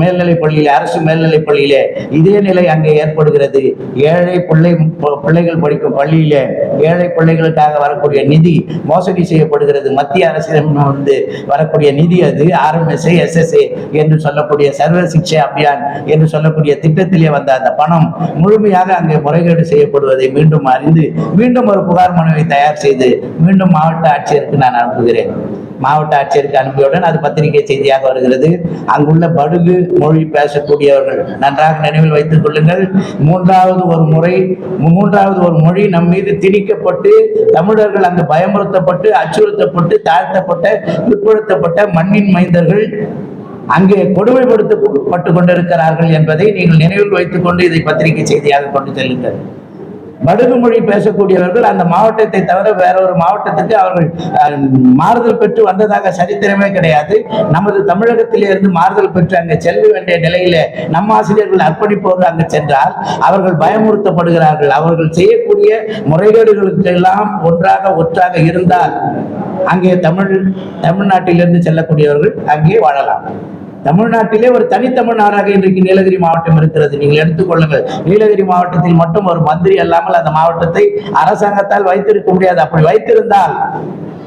மேல்நிலை பள்ளியில அரசு மேல்நிலை பள்ளியிலே இதே நிலை அங்கே ஏற்படுகிறது. ஏழை பிள்ளை பிள்ளைகள் படிக்கும் பள்ளியிலே ஏழை பிள்ளைகளுக்காக வரக்கூடிய நிதி மோசடி செய்யப்படுகிறது. மத்திய அரசிடம் வந்து வரக்கூடிய நிதி அது ஆர்எம்எஸ்ஏ எஸ்எஸ்ஏ என்று சொல்லக்கூடிய சர்வ சிக்ஷை அபியான் என்று சொல்லக்கூடிய திட்டத்திலே வந்த அந்த பணம் முழுமையாக அங்கே முறைகேடு செய்யப்படுவதை மீண்டும் அறிந்து மீண்டும் ஒரு புகார் மனுவை தயார் செய்து மீண்டும் மாவட்ட ஆட்சியருக்கு நான் அனுப்புகிறேன். மாவட்ட ஆட்சியருக்கு அனுப்பியவுடன் அது பத்திரிகை செய்தியாக வருகிறது. அங்குள்ள படுகு மொழி பேசக்கூடியவர்கள். நன்றாக நினைவில் வைத்துக் கொள்ளுங்கள். மூன்றாவது ஒரு முறை மூன்றாவது ஒரு மொழி நம் மீது திணிக்கப்பட்டு தமிழர்கள் அங்கு பயமுறுத்தப்பட்டு அச்சுறுத்தப்பட்டு தாழ்த்தப்பட்ட பிற்படுத்தப்பட்ட மண்ணின் மைந்தர்கள் அங்கே கொடுமைப்படுத்தப்பட்டு கொண்டிருக்கிறார்கள் என்பதை நீங்கள் நினைவில் வைத்துக் கொண்டு இதை பத்திரிகை செய்தியாக கொண்டு செல்லுங்கள். மடுகு மொழி பேசக்கூடியவர்கள் அந்த மாவட்டத்தை தவிர வேற ஒரு மாவட்டத்துக்கு அவர்கள் மாறுதல் பெற்று வந்ததாக சரித்திரமே கிடையாது. நமது தமிழகத்திலே இருந்து மாறுதல் பெற்று அங்கே செல்ல வேண்டிய நிலையில நம்ம ஆசிரியர்கள் அர்ப்பணிப்போடு அங்கு சென்றால் அவர்கள் பயமுறுத்தப்படுகிறார்கள். அவர்கள் செய்யக்கூடிய முறைகேடுகளுக்கு எல்லாம் ஒன்றாக ஒற்றாக இருந்தால் அங்கே தமிழ் தமிழ்நாட்டிலிருந்து செல்லக்கூடியவர்கள் அங்கே வாழலாம். தமிழ்நாட்டிலே ஒரு தனித்தமிழ் நாடாக இன்றைக்கு நீலகிரி மாவட்டம் இருக்கிறது. நீங்கள் எடுத்துக்கொள்ளுங்கள் நீலகிரி மாவட்டத்தில் மட்டும் ஒரு மந்திரி அல்லாமல் அந்த மாவட்டத்தை அரசாங்கத்தால் வைத்திருக்க முடியாது. அப்படி வைத்திருந்தால்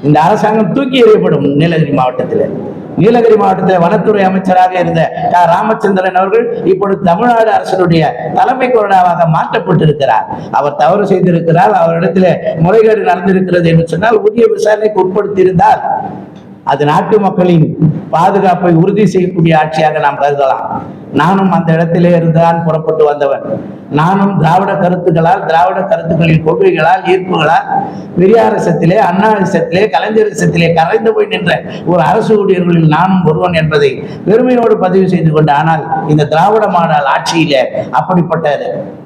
இந்த அரசாங்கம் தூக்கி எறியப்படும் நீலகிரி மாவட்டத்தில். நீலகிரி மாவட்டத்தில் வனத்துறை அமைச்சராக இருந்த க. ராமச்சந்திரன் அவர்கள் இப்பொழுது தமிழ்நாடு அரசனுடைய தலைமை கொறடாவாக மாற்றப்பட்டிருக்கிறார். அவர் தவறு செய்திருக்கிறார். அவரிடத்தில் முறைகேடு நடந்திருக்கிறது என்று சொன்னால் உரிய விசாரணைக்கு உட்படுத்தியிருந்தால் அது நாட்டு மக்களின் பாதுகாப்பை உறுதி செய்யக்கூடிய ஆட்சியாக நாம் கருதலாம். நானும் அந்த இடத்திலே இருந்துதான் புறப்பட்டு வந்தவன். நானும் திராவிட கருத்துக்களால் திராவிட கருத்துக்களின் கொள்கைகளால் ஈர்ப்புகளால் பெரியாரசத்திலே அண்ணாரசத்திலே கலைஞரசத்திலே கரைந்து போய் நின்ற ஒரு அரசு ஊழியர்களில் நானும் ஒருவன் என்பதை பெருமையோடு பதிவு செய்து கொண்டு ஆனால் இந்த திராவிட மாடல் ஆட்சியிலே அப்படிப்பட்ட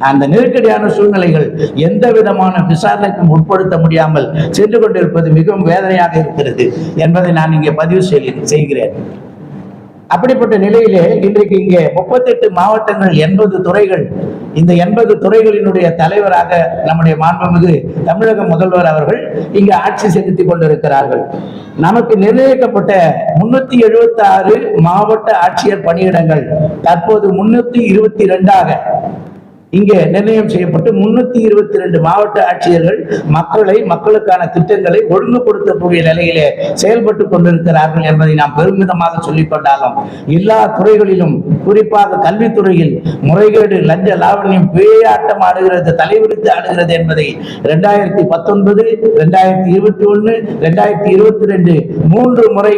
அந்த நெருக்கடியான சூழ்நிலைகள் எந்த விதமான விசாரணைக்கும் உட்படுத்த முடியாமல் சென்று கொண்டிருப்பது மிகவும் வேதனையாக இருக்கிறது என்பதை நான் இங்கே பதிவு செய்கிறேன். அப்படிப்பட்ட நிலையிலே இன்றைக்கு இங்கே முப்பத்தெட்டு மாவட்டங்கள் எண்பது துறைகள் இந்த எண்பது துறைகளினுடைய தலைவராக நம்முடைய மாண்புமிகு தமிழக முதல்வர் அவர்கள் இங்கு ஆட்சி செலுத்திக் கொண்டிருக்கிறார்கள். நமக்கு நிர்ணயிக்கப்பட்ட முன்னூத்தி எழுபத்தி ஆறு மாவட்ட ஆட்சியர் பணியிடங்கள் தற்போது முன்னூத்தி இருபத்தி ரெண்டாக இங்கே நிர்ணயம் செய்யப்பட்டு முன்னூத்தி இருபத்தி ரெண்டு மாவட்ட ஆட்சியர்கள் மக்களை மக்களுக்கான திட்டங்களை ஒழுங்குபடுத்தக்கூடிய நிலையிலே செயல்பட்டு கொண்டிருக்கிறார்கள் என்பதை நாம் பெருமிதமாக சொல்லிக் கொண்டாலும் எல்லா துறைகளிலும் குறிப்பாக கல்வித்துறையில் முறைகேடு லஞ்ச லாவண்யம் பேயாட்டம் ஆடுகிறது தலைவிரித்து ஆடுகிறது என்பதை ரெண்டாயிரத்தி பத்தொன்பது ரெண்டாயிரத்தி இருபத்தி ஒண்ணு ரெண்டாயிரத்தி இருபத்தி ரெண்டு மூன்று முறை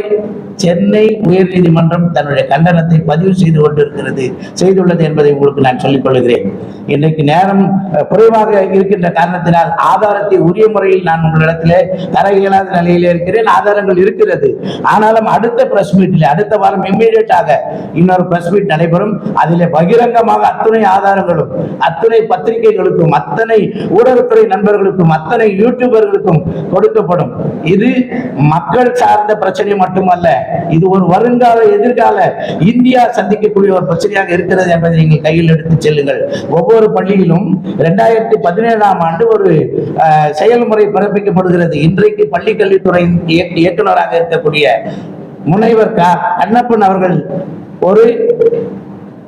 சென்னை உயர்நீதிமன்றம் தன்னுடைய கண்டனத்தை பதிவு செய்து கொண்டிருக்கிறது. செய்துள்ளது என்பதை உங்களுக்கு நான் சொல்லிக் கொள்கிறேன். இன்றைக்கு நேரம் குறைவாக இருக்கின்ற காரணத்தினால் ஆதாரத்தை உரிய முறையில் நான் உங்களிடத்திலே தர இயலாத நிலையிலே இருக்கிறேன். ஆதாரங்கள் இருக்கிறது. ஆனாலும் அடுத்த பிரஸ் மீட்டில் அடுத்த வாரம் இம்மீடியட்டாக இன்னொரு பிரஸ் மீட் நடைபெறும். அதிலே பகிரங்கமாக அத்துணை ஆதாரங்களும் அத்துணை பத்திரிகைகளுக்கும் அத்தனை ஊடகத்துறை நண்பர்களுக்கும் அத்தனை யூடியூபர்களுக்கும் கொடுக்கப்படும். இது மக்கள் சார்ந்த பிரச்சனை மட்டுமல்ல இது ஒரு வருங்கால எதிர்கால இந்தியா சந்திக்கக்கூடிய ஒரு பிரச்சனையாக இருக்கிறது என்பதை நீங்கள் கையில் எடுத்து செல்லுங்கள். ஒவ்வொரு பள்ளியிலும் இரண்டாயிரத்தி பதினேழாம் ஆண்டு ஒரு அஹ், செயல்முறை பிறப்பிக்கப்படுகிறது. இன்றைக்கு பள்ளி கல்வித்துறையின் இயக்க- இயக்குனராக இருக்கக்கூடிய முனைவர் க அண்ணப்பன் அவர்கள் ஒரு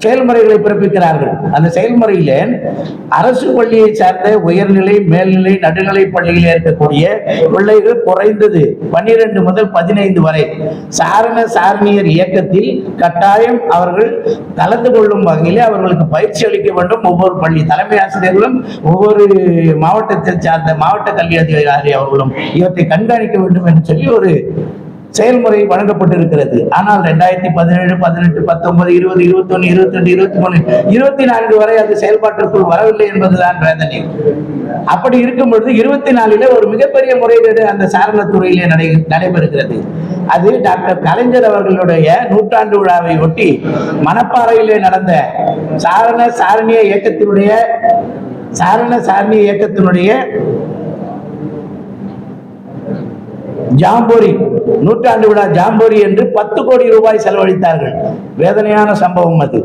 செயல்முறைகளை பிறப்பிக்கிறார்கள். அந்த செயல்முறையில அரசு பள்ளியை சார்ந்த உயர்நிலை மேல்நிலை நடுநிலை பள்ளியில் இருக்கக்கூடிய பிள்ளைகள் குறைந்தது பன்னிரண்டு முதல் பதினைந்து வரை. சாரண சாரணியர் இயக்கத்தில் கட்டாயம் அவர்கள் கலந்து கொள்ளும் வகையிலே அவர்களுக்கு பயிற்சி அளிக்க வேண்டும். ஒவ்வொரு பள்ளி தலைமை ஆசிரியர்களும் ஒவ்வொரு மாவட்டத்தை சார்ந்த மாவட்ட கல்வி அதிகாரி அவர்களும் இவற்றை கண்காணிக்க வேண்டும் என்று சொல்லி ஒரு செயல்முறை வழங்கப்பட்டிருக்கிறது. ஆனால் ரெண்டாயிரத்தி பதினேழு பதினெட்டு பத்தொன்பது இருபது இருபத்தி ஒன்னு இருபத்தி ரெண்டு இருபத்தி மூணு இருபத்தி நான்கு வரை அது செயல்பாட்டிற்குள் வரவில்லை என்பதுதான் வேதனை. அப்படி இருக்கும் பொழுது இருபத்தி நாலுல ஒரு மிகப்பெரிய முறையீடு அந்த சாரணத்துறையிலே நடை நடைபெறுகிறது. அது டாக்டர் கலைஞர் அவர்களுடைய நூற்றாண்டு விழாவை ஒட்டி மணப்பாறையிலே நடந்த சாரண சாரணிய இயக்கத்தினுடைய சாரண சாரணிய இயக்கத்தினுடைய ஜாம்போரி நூற்றாண்டு விழா ஜாம்போரி என்று பத்து கோடி ரூபாய் செலவழித்தார்கள். வேதனையான சம்பவம் அது.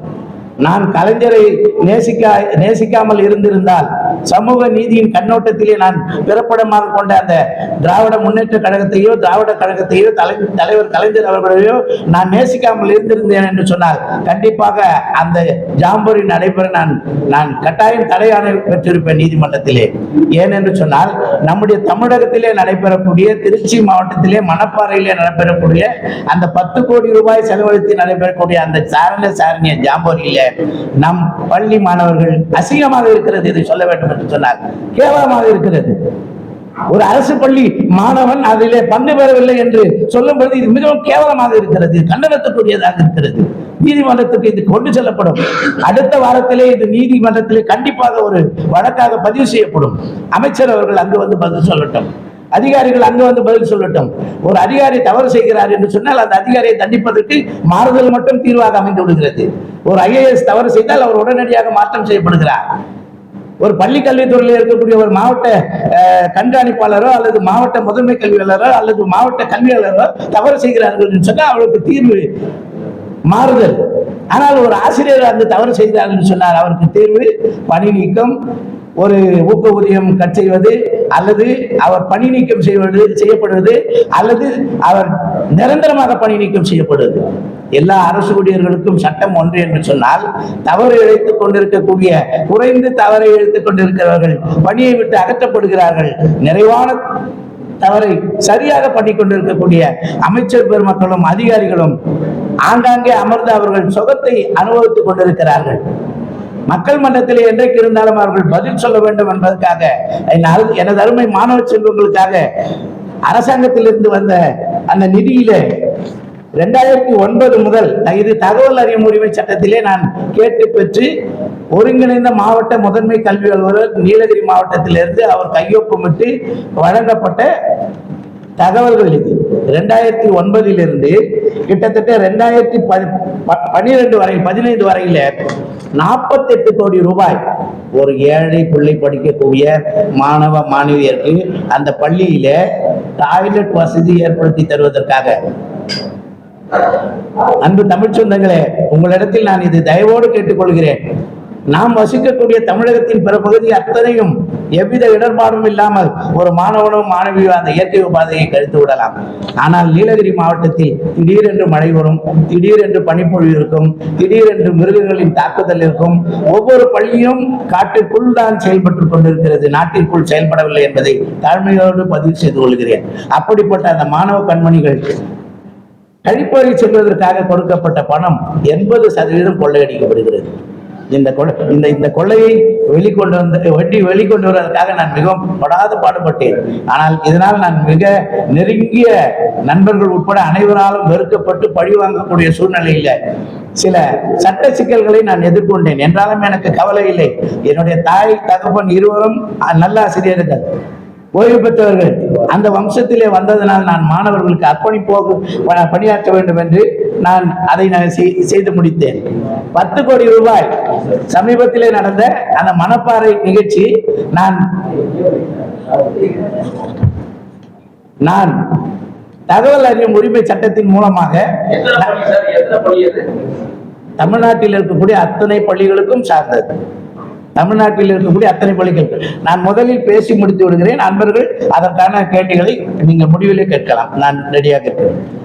நான் கலைஞரை நேசிக்க நேசிக்காமல் இருந்திருந்தால் சமூக நீதியின் கண்ணோட்டத்திலே நான் பிறப்பிடமாக கொண்ட அந்த திராவிட முன்னேற்ற கழகத்தையோ திராவிட கழகத்தையோ தலை தலைவர் கலைஞர் அவர்களையோ நான் நேசிக்காமல் இருந்திருந்தேன் என்று சொன்னால் கண்டிப்பாக அந்த ஜாம்பூரி நடைபெற நான் நான் கட்டாயம் தடையாணை பெற்றிருப்பேன் நீதிமன்றத்திலே. ஏன் என்று சொன்னால் நம்முடைய தமிழகத்திலே நடைபெறக்கூடிய திருச்சி மாவட்டத்திலே மணப்பாறையிலே நடைபெறக்கூடிய அந்த பத்து கோடி ரூபாய் செலவழித்து நடைபெறக்கூடிய அந்த சாரண சாரணிய ஜாம்பூரியில நம் பள்ளி மாணவர்கள் அசிங்கமாக இருக்கிறது இதை சொல்ல வேண்டும். என்று சொன்னார் கேவலமாக இருக்கிறது. ஒரு அரசு பள்ளி மாணவன் அதிலே பங்கு பெறவில்லை என்று சொல்லும் பொழுது இது மிகவும் கேவலமாக இருக்கிறது கண்டனத்துக்குரியதாக இருக்கிறது. நீதிமன்றத்துக்கு இது கொண்டு செல்லப்படும். அடுத்த வாரத்திலே இது நீதிமன்றத்திலே கண்டிப்பாக ஒரு வழக்காக பதிவு செய்யப்படும். அமைச்சர் அவர்கள் அங்கு வந்து பதில் சொல்லட்டும். அதிகாரிகள் அங்கு வந்து பதில் சொல்லட்டும். ஒரு அதிகாரி தவறு செய்கிறார் என்று சொன்னால் அந்த அதிகாரியை தண்டிப்பதற்கு மாறுதல் மட்டும் தீர்வாக அமைந்து விடுகிறது. ஒரு ஐஏஎஸ் தவறு செய்தால் அவர் உடனடியாக மாற்றம் செய்யப்படுகிறார். ஒரு பள்ளி கல்வித்துறையில் இருக்கக்கூடிய ஒரு மாவட்ட கண்காணிப்பாளரோ அல்லது மாவட்ட முதன்மை கல்வியாளரோ அல்லது மாவட்ட கல்வியாளரோ தவறு செய்கிறார்கள் சொன்னால் அவளுக்கு தீர்வு மாறுதல். ஆனால் ஒரு ஆசிரியர் அந்த தவறு செய்தார் என்று சொன்னார் அவருக்கு தீர்வு பணி நீக்கம் ஒரு ஊக்க ஊதியம் கட் செய்வது அல்லது அவர் பணி நீக்கம் செய்வது செய்யப்படுவது அல்லது அவர் நிரந்தரமாக பணி நீக்கம் செய்யப்படுவது. எல்லா அரசு ஊழியர்களுக்கும் சட்டம் ஒன்று என்று சொன்னால் தவறு இழைத்துக் கொண்டிருக்கக்கூடிய குறைந்து தவறை இழைத்துக் கொண்டிருக்கிறவர்கள் பணியை விட்டு அகற்றப்படுகிறார்கள். நிறைவான தவறை சரியாக பண்ணி கொண்டிருக்கக்கூடிய அமைச்சர் பெருமக்களும் அதிகாரிகளும் ஆங்காங்கே அமர்ந்து அவர்கள் சுகத்தை அனுபவித்துக் கொண்டிருக்கிறார்கள். மக்கள் மன்றத்திலே என்றைக்கு இருந்தாலும் அவர்கள் பதில் சொல்ல வேண்டும் என்பதற்காக எனது அருமை மாணவ செல்வங்களுக்காக அரசாங்கத்திலிருந்து வந்த அந்த நிதியில ரெண்டாயிரத்தி ஒன்பது முதல் இது தகவல் அறியும் உரிமை சட்டத்திலே நான் கேட்டு பெற்று ஒருங்கிணைந்த மாவட்ட முதன்மை கல்வி அலுவலர் நீலகிரி மாவட்டத்திலிருந்து அவர் கையொப்பமிட்டு வழங்கப்பட்ட தகவல்கள் இது. ரெண்டாயிரத்தி ஒன்பதிலிருந்து கிட்டத்தட்ட ரெண்டாயிரத்தி பன்னிரெண்டு வரை பதினைந்து வரையில நாற்பத்தெட்டு கோடி ரூபாய் ஒரு ஏழை பிள்ளை படிக்கக்கூடிய மாணவ மாணவியருக்கு அந்த பள்ளியில டாய்லெட் வசதி ஏற்படுத்தி தருவதற்காக. அன்பு தமிழ் சொந்தங்களே உங்களிடத்தில் நான் இது தயவோடு கேட்டுக்கொள்கிறேன். நாம் வசிக்கக்கூடிய தமிழகத்தின் பிற பகுதி அத்தனையும் எவ்வித இடர்பாடும் இல்லாமல் ஒரு மாணவனும் மாணவியோ அந்த இயற்கை பாதையை கழித்து விடலாம். ஆனால் நீலகிரி மாவட்டத்தில் திடீரென்று மழை வரும் திடீரென்று பனிப்பொழிவு இருக்கும் திடீரென்று மிருகங்களின் தாக்குதல் இருக்கும் ஒவ்வொரு பள்ளியும் காட்டிற்குள் தான் செயல்பட்டு கொண்டிருக்கிறது நாட்டிற்குள் செயல்படவில்லை என்பதை தாழ்மையோடு பதிவு செய்து கொள்கிறேன். அப்படிப்பட்ட அந்த மாணவ கண்மணிகள் கழிப்பறை செல்வதற்காக கொடுக்கப்பட்ட பணம் எண்பது சதவீதம் கொள்ளையடிக்கப்படுகிறது. இந்த கொலை இந்த இந்த கொள்ளையை வெளிக்கொண்டு வந்து வட்டி வெளிக்கொண்டு வருவதற்காக நான் மிகவும் படாத பாடுபட்டேன். ஆனால் இதனால் நான் மிக நெருங்கிய நண்பர்கள் உட்பட அனைவராலும் வெறுக்கப்பட்டு பழி வாங்கக்கூடிய சூழ்நிலையில சில சட்ட சிக்கல்களை நான் எதிர்கொண்டேன். என்றாலும் எனக்கு கவலை இல்லை. என்னுடைய தாய் தகப்பன் இருவரும் நல்ல ஆசிரியர்கள் ஓய்வு பெற்றவர்கள். அந்த வம்சத்திலே வந்ததனால் நான் மாணவர்களுக்கு அர்ப்பணிப்போக பணியாற்ற வேண்டும் என்று நான் அதை நான் செய்- செய்து முடித்தேன். பத்து கோடி ரூபாய் சமீபத்திலே நடந்த அந்த மணப்பாறை நிகழ்ச்சி நான் நான் தகவல் அறியும் உரிமை சட்டத்தின் மூலமாக தமிழ்நாட்டில் இருக்கக்கூடிய அத்தனை பள்ளிகளுக்கும் சார்ந்தது. தமிழ்நாட்டில் இருக்கக்கூடிய அத்தனை பள்ளிகள். நான் முதலில் பேசி முடித்து விடுகிறேன். அன்பர்கள் அதற்கான கேள்விகளை நீங்கள் முடிவிலே கேட்கலாம். நான் ரெடியாக இருக்கிறேன்.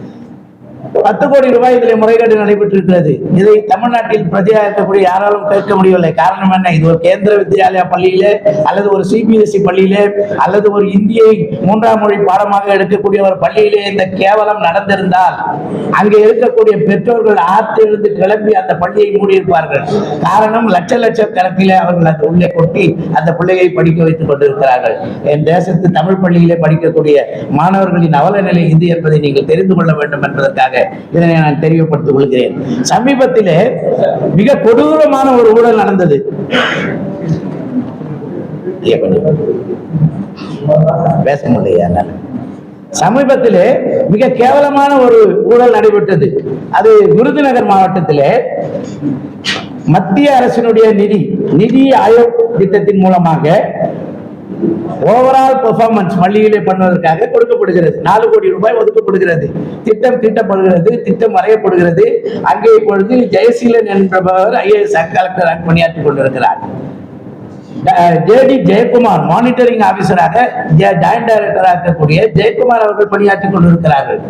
பத்து கோடி ரூபாய் இதில் முறைகேடு நடைபெற்றிருக்கிறது. இதை தமிழ்நாட்டில் பிரதியாக இருக்கக்கூடிய யாராலும் கேட்க முடியவில்லை. காரணம் என்ன? இது ஒரு கேந்திர வித்யாலயா பள்ளியிலே அல்லது ஒரு சிபிஎஸ்இ பள்ளியிலே அல்லது ஒரு இந்தியை மூன்றாம் மொழி பாடமாக எடுக்கக்கூடிய ஒரு பள்ளியிலே இந்த கேவலம் நடந்திருந்தால் அங்கே இருக்கக்கூடிய பெற்றோர்கள் ஆத்திலிருந்து கிளம்பி அந்த பள்ளியை மூடியிருப்பார்கள். காரணம் லட்ச லட்ச கணக்கிலே அவர்கள் அந்த உள்ளே கொட்டி அந்த பிள்ளையை படிக்க வைத்துக் கொண்டிருக்கிறார்கள். என் தேசத்து தமிழ் பள்ளியிலே படிக்கக்கூடிய மாணவர்களின் அவல நிலை இது என்பதை நீங்கள் தெரிந்து கொள்ள வேண்டும் என்பதற்காக இதனை நான் தெரியப்படுத்திக் கொள்கிறேன். சமீபத்திலே மிக கொடூரமான ஒரு ஊழல் நடந்தது. பேச முடியல சமீபத்திலே மிக கேவலமான ஒரு ஊழல் நடைபெற்றது. அது விருதுநகர் மாவட்டத்திலே மத்திய அரசினுடைய நிதி நிதி ஆயோக் திட்டத்தின் மூலமாக ஓவரால் பெர்ஃபார்மன்ஸ் பள்ளியிலே பண்ணுவதற்காக கொடுக்கப்படுகிறது. நாலு கோடி ரூபாய் ஒதுக்கப்படுகிறது. திட்டம் தீட்டப்படுகிறது திட்டம் வரையப்படுகிறது. அங்கே இப்பொழுது ஜெயசீலன் என்பவர் ஐஏஎஸ் கலெக்டராக பணியாற்றிக் கொண்டிருக்கிறார். ஜேடி ஜெயக்குமார் மானிட்டரிங் ஆபீசராக ஜாயிண்ட் டைரக்டராக இருக்கக்கூடிய ஜெயக்குமார் அவர்கள் பணியாற்றிக் கொண்டிருக்கிறார்கள்.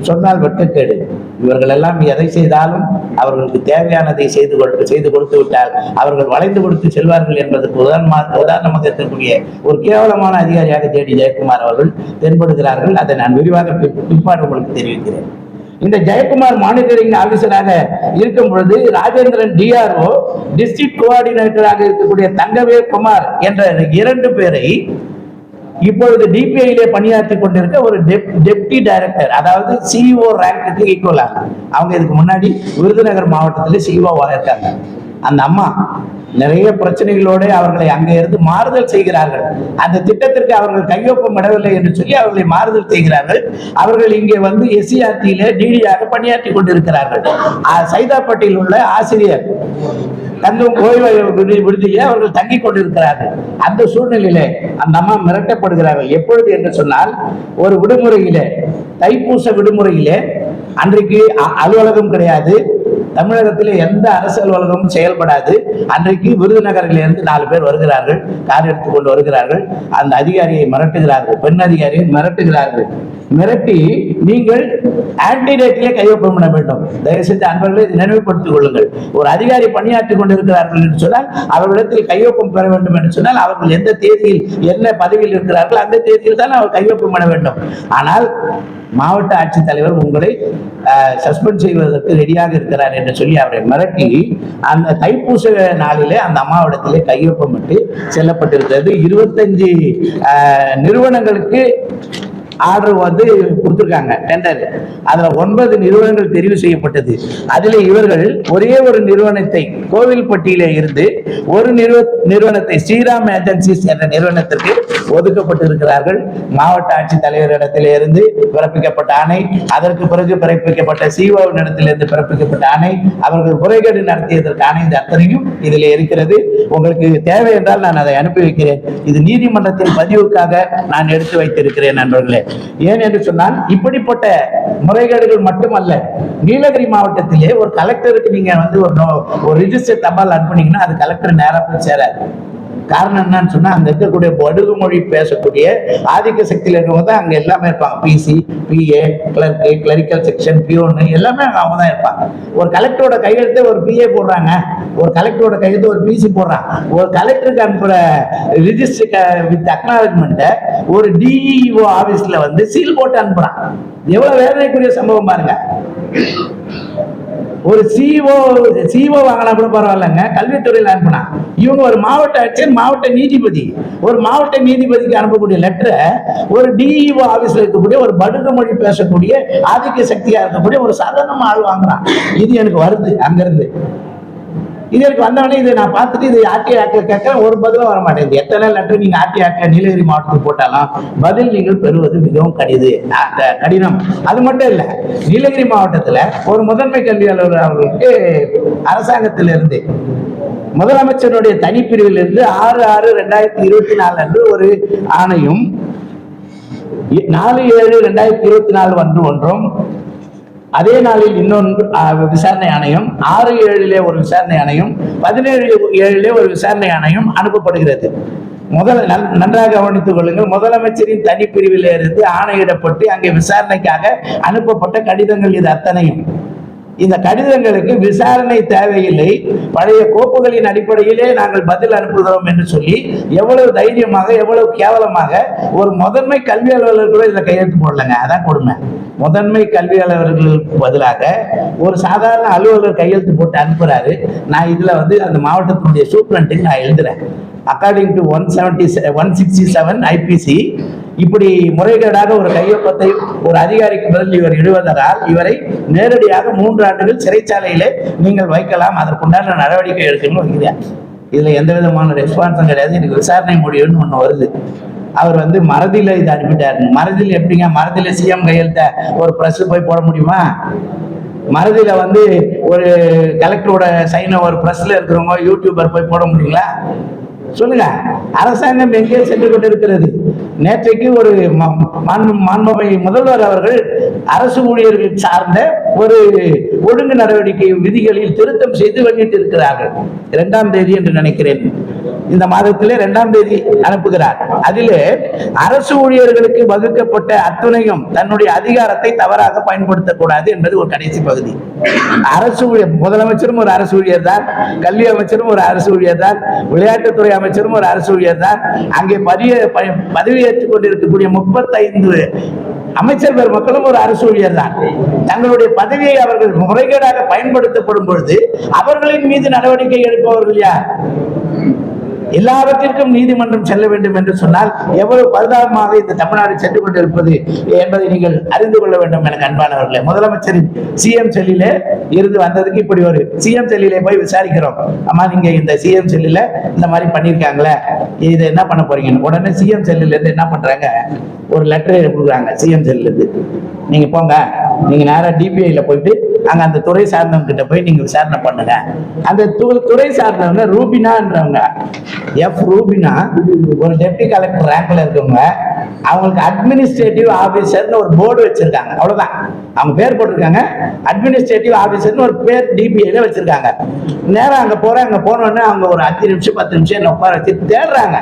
சொன்னால் வெட்கக்கேடு. இவர்கள் எல்லாம் எதை செய்தாலும் அவர்களுக்கு தேவையானதை செய்து கொடுத்து செய்து கொடுத்து விட்டால் அவர்கள் வளைந்து கொடுத்து செல்வார்கள் என்பதற்கு உதாரணமாக உதாரணமாக இருக்கக்கூடிய ஒரு கேவலமான அதிகாரியாக ஜேடி ஜெயக்குமார் அவர்கள் தென்படுகிறார்கள். அதை நான் விரிவாக பிற்- பிற்பாடு உங்களுக்கு தெரிவிக்கிறேன். இந்த ஜெயக்குமார் மானிட்டரிங் ஆபீசராக இருக்கும் பொழுது ராஜேந்திரன் டிஆர்ஓ டிஸ்ட்ரிக்ட் கோஆர்டினேட்டராக இருக்கக்கூடிய தங்கவேல் குமார் என்ற இரண்டு பேரை இப்பொழுது டிபிஐலே பணியாற்றி கொண்டிருக்க ஒரு டெப்டி டைரக்டர் அதாவது சிஇஓ ரேங்க்கு ஈக்குவலாக அவங்க இதுக்கு முன்னாடி விருதுநகர் மாவட்டத்தில் சிஇஓவாக இருக்காங்க. அந்த அம்மா நிறைய பிரச்சனைகளோடு அவர்களை அங்கே இருந்து மாறுதல் செய்கிறார்கள். அந்த திட்டத்திற்கு அவர்கள் கையொப்பம் இடவில்லை என்று சொல்லி அவர்களை மாறுதல் செய்கிறார்கள். அவர்கள் இங்கே வந்து எஸ்சிஆர்டியில டிடியாக பணியாற்றி கொண்டிருக்கிறார்கள். சைதாப்பட்டியில் உள்ள ஆசிரியர் தங்கும் கோயில் விடுதி விடுதியிலே அவர்கள் தங்கி கொண்டிருக்கிறார்கள். அந்த சூழ்நிலையிலே அந்த அம்மா மிரட்டப்படுகிறார்கள். எப்பொழுது என்று சொன்னால் ஒரு விடுமுறையிலே தைப்பூச விடுமுறையிலே அன்றைக்கு அ- அலுவலகம் கிடையாது. தமிழகத்திலே எந்த அரசு அலுவலகமும் செயல்படாது. அன்றைக்கு விருதுநகரிலிருந்து நாலு பேர் வருகிறார்கள் கார் எடுத்துக்கொண்டு வருகிறார்கள். அந்த அதிகாரியை மிரட்டுகிறார்கள் பெண் அதிகாரியை மிரட்டுகிறார்கள். மிரட்டி நீங்கள் ஆன்டிடேட்டிலே பண்ண வேண்டும். தயவு செய்து அன்பர்களை நினைவுபடுத்திக் கொள்ளுங்கள். ஒரு அதிகாரி பணியாற்றி கொண்டிருக்கிறார்கள் என்று சொன்னால் அவர்களிடத்தில் கையொப்பம் பெற வேண்டும் என்று சொன்னால் அவர்கள் எந்த தேதியில் என்ன பதவியில் இருக்கிறார்கள் அந்த தேதியில் தான் அவர் கையொப்பமிட வேண்டும். ஆனால் மாவட்ட ஆட்சித்தலைவர் உங்களை சஸ்பெண்ட் செய்வதற்கு ரெடியாக இருக்கிறார் என்று சொல்லி அவரை மிரட்டி அந்த தைப்பூச நாளிலே அந்த அம்மாவிடத்திலே கையொப்பமிட்டு செல்லப்பட்டிருக்கிறது. இருபத்தஞ்சு நிறுவனங்களுக்கு ஆர்டர் வந்து கொடுத்துருக்காங்க டெண்டர் அதில் ஒன்பது நிறுவனங்கள் தெரிவு செய்யப்பட்டது. அதில் இவர்கள் ஒரே ஒரு நிறுவனத்தை கோவில்பட்டியில இருந்து ஒரு நிறுவ நிறுவனத்தை ஸ்ரீராம் ஏஜென்சிஸ் என்ற நிறுவனத்திற்கு ஒதுக்கப்பட்டிருக்கிறார்கள். மாவட்ட ஆட்சித்தலைவரிடத்திலிருந்து பிறப்பிக்கப்பட்ட ஆணை அதற்கு பிறகு பிறப்பிக்கப்பட்ட சிஓவின் இடத்திலிருந்து பிறப்பிக்கப்பட்ட ஆணை அவர்கள் முறைகேடு நடத்தியதற்கு ஆணை இந்த அத்தனையும் இதில் இருக்கிறது. உங்களுக்கு தேவை என்றால் நான் அதை அனுப்பி வைக்கிறேன். இது நீதிமன்றத்தின் பதிவுக்காக நான் எடுத்து வைத்திருக்கிறேன் நண்பர்களே. ஏன் என்று சொன்னால் இப்படிப்பட்ட முறைகேடுகள் மட்டுமல்ல நீலகிரி மாவட்டத்திலே ஒரு கலெக்டருக்கு நீங்க வந்து ஒரு ஒரு ரிஜிஸ்டர் தபால் அனுப்புனீங்கன்னா அது கலெக்டர் நேரா போய் சேராது. காரணம் என்னன்னு சொன்னா அங்க இருக்கக்கூடிய படுகு மொழி பேசக்கூடிய ஆதிக்க சக்தியில இருக்கவங்க தான் அங்க எல்லாமே இருப்பாங்க. PC PA clerk clerical section பியூன்னு எல்லாமே அவங்க தான் இருப்பாங்க. ஒரு கலெக்டரோட கையெழுத்து ஒரு பிஏ போடுறாங்க. ஒரு கலெக்டரோட கையெழுத்து ஒரு பிசி போடுறான் ஒரு கலெக்டருக்கு அனுப்புற ரிஜிஸ்டர் வித் அக்னாலஜ்மெண்ட்டை ஒரு டிஇஓ ஆபீஸ்ல வந்து சீல் போட்டு அனுப்புறான். எவ்வளவு வேதனைக்குரிய சம்பவம் பாருங்க. ஒரு சிஓ சிஓ வாங்கினா கூட பரவாயில்லைங்க. கல்வித்துறையில் அனுப்பினா இவங்க ஒரு மாவட்ட ஆட்சியர் மாவட்ட நீதிபதி. ஒரு மாவட்ட நீதிபதிக்கு அனுப்பக்கூடிய லெட்டரை ஒரு டிஇஓ ஆபீஸ்ல இருக்கக்கூடிய ஒரு படுக மொழி பேசக்கூடிய ஆதிக்க சக்தியா இருக்கக்கூடிய ஒரு சாதாரண ஆள் வாங்குறான். இது எனக்கு வருது அங்கிருந்து. இதற்கு வந்தவொடனே இதை நான் பார்த்துட்டு இது ஆர்டி ஆக்ல கேட்கறேன். ஒரு பதிலும் வர மாட்டேங்குது எத்தனை லெட்டர் நீங்க ஆர்டி ஆக்ல நீலகிரி மாவட்டத்துக்கு போட்டாலும் பதில் நீங்கள் பெறுவது மிகவும் கடிது. கடினம். அது மட்டும் இல்ல நீலகிரி மாவட்டத்துல ஒரு முதன்மை கல்வி அலுவலர் அவர்களுக்கு அரசாங்கத்திலிருந்து முதலமைச்சருடைய தனிப்பிரிவிலிருந்து ஆறு ஆறு ரெண்டாயிரத்தி இருபத்தி நாலு அன்று ஒரு ஆணையும் நாலு ஏழு ரெண்டாயிரத்தி இருபத்தி நாலு ஒன்று ஒன்றும் அதே நாளில் இன்னொன்று விசாரணை ஆணையம் ஆறு ஏழிலே ஒரு விசாரணை ஆணையம் பதினேழு ஏழிலே ஒரு விசாரணை ஆணையம் அனுப்பப்படுகிறது. முதல் நன்றாக கவனித்துக் கொள்ளுங்கள் முதலமைச்சரின் தனிப்பிரிவிலே இருந்து ஆணையிடப்பட்டு அங்கே விசாரணைக்காக அனுப்பப்பட்ட கடிதங்கள் இது அத்தனையும். இந்த கடிதங்களுக்கு விசாரணை தேவையில்லை. பழைய கோப்புகளின் அடிப்படையிலே நாங்கள் பதில் அனுப்புகிறோம் என்று சொல்லி எவ்வளவு தைரியமாக எவ்வளவு கேவலமாக ஒரு முதன்மை கல்வி கூட இதில் கையெழுத்து போடலங்க. அதான் கொடுமை. முதன்மை கல்வியாளர்களுக்கு பதிலாக ஒரு சாதாரண அலுவலர் கையெழுத்து போட்டு அனுப்புறாரு. நான் இதில் வந்து அந்த மாவட்டத்தினுடைய சூப்ரண்ட்டுக்கு நான் எழுதுறேன். According to one seventy one sixty seven IPC இப்படி முறைகேடாக ஒரு கையொப்பத்தை ஒரு அதிகாரிக்கு பதில் இவர் இடுவதால் இவரை நேரடியாக மூன்று ஆண்டுகள் சிறைச்சாலையிலே நீங்கள் வைக்கலாம். அதற்குண்டான நடவடிக்கை எடுக்கணும்னு வைக்கிறேன் இதுல எந்த விதமான ரெஸ்பான்ஸும் கிடையாது. எனக்கு விசாரணை முடிவுன்னு ஒண்ணு வருது. அவர் வந்து மறதியில் இதை அனுப்பிட்டாரு. மறதியில் எப்படிங்க? மறதியில சிஎம் கையெழுத்த ஒரு பிரஸ் போய் போட முடியுமா? மறதியில வந்து ஒரு கலெக்டரோட சைனை ஒரு பிரஸ்ல இருக்கிறவங்க யூடியூபர் போய் போட முடியுங்களா? சொல்லுங்க. அரசாங்கம் எங்கே சென்று கொண்டிருக்கிறது? நேற்றைக்கு ஒரு ம- மாண்புமை முதல்வர் அவர்கள் அரசு ஊழியர்கள் சார்ந்த ஒரு ஒழுங்கு நடவடிக்கை விதிகளில் திருத்தம் செய்து வெளியிட்டிருக்கிறார்கள். இரண்டாம் தேதி என்று நினைக்கிறேன். இந்த மாதத்திலே இரண்டாம் தேதி அனுப்புகிறார். அதிலே அரசு ஊழியர்களுக்கு வகுக்கப்பட்ட அத்துணையும் தன்னுடைய அதிகாரத்தை தவறாக பயன்படுத்தக்கூடாது என்பது ஒரு கடைசி பகுதி. அரசு ஊழியர் முதலமைச்சரும் ஒரு அரசு ஊழியர் தான் கல்வி அமைச்சரும் ஒரு அரசு ஊழியர் தான் விளையாட்டுத்துறை அமைச்சரும் ஒரு அரசு ஊழியர் தான். அங்கே பதிய பதவியேற்றுக் கொண்டிருக்கக்கூடிய முப்பத்தைந்து அமைச்சர் பெருமக்களும் ஒரு அரசு ஊழியர் தான். தங்களுடைய பதவியை அவர்கள் முறைகேடாக பயன்படுத்தப்படும் பொழுது அவர்களின் மீது நடவடிக்கை எடுப்பவர்கள் யார்? எல்லாவற்றிற்கும் நீதிமன்றம் செல்ல வேண்டும் என்று சொன்னால் எவ்வளவு பரிதாபமாக இந்த தமிழ்நாடு சென்று கொண்டிருப்பது என்பதை நீங்கள் அறிந்து கொள்ள வேண்டும் எனக்கு அன்பானவர்களே. முதலமைச்சரின் சிஎம் செல்லில இருந்து வந்ததுக்கு இப்படி ஒரு சிஎம் செல்லில போய் விசாரிக்கிறோம். அம்மா நீங்க இந்த சிஎம் செல்லில இந்த மாதிரி பண்ணியிருக்காங்களே. இதை என்ன பண்ண போறீங்கன்னு உடனே சிஎம் செல்லில இருந்து என்ன பண்றாங்க? ஒரு லெட்டர் கொடுக்குறாங்க சிஎம் செல்லிலிருந்து. நீங்க போங்க. நீங்க நேரா டிபிஐல போயிட்டு அங்க அந்த துறை சார்ந்தவங்க கிட்ட போய் நீங்க விசாரணை பண்ணுங்க. அந்த துறை சார்ந்தவங்க ரூபினான்றவங்க. எஃப் ரூபினா ஒரு டெப்டி கலெக்டர் ரேங்க்ல இருக்கவங்க அவங்களுக்கு அட்மினிஸ்ட்ரேட்டிவ் ஆபீசர்னு ஒரு போர்டு வச்சிருக்காங்க. அவ்வளவுதான். அவங்க பேர் போட்டிருக்காங்க. அட்மினிஸ்ட்ரேட்டிவ் ஆஃபீஸர்னு ஒரு பேர் டிபிஐல வச்சிருக்காங்க. நேரம் அங்கே போகிறேன் அங்கே போனோடனே அவங்க ஒரு அஞ்சு நிமிஷம் பத்து நிமிஷம் என்ன உட்கார வச்சு தேடுறாங்க.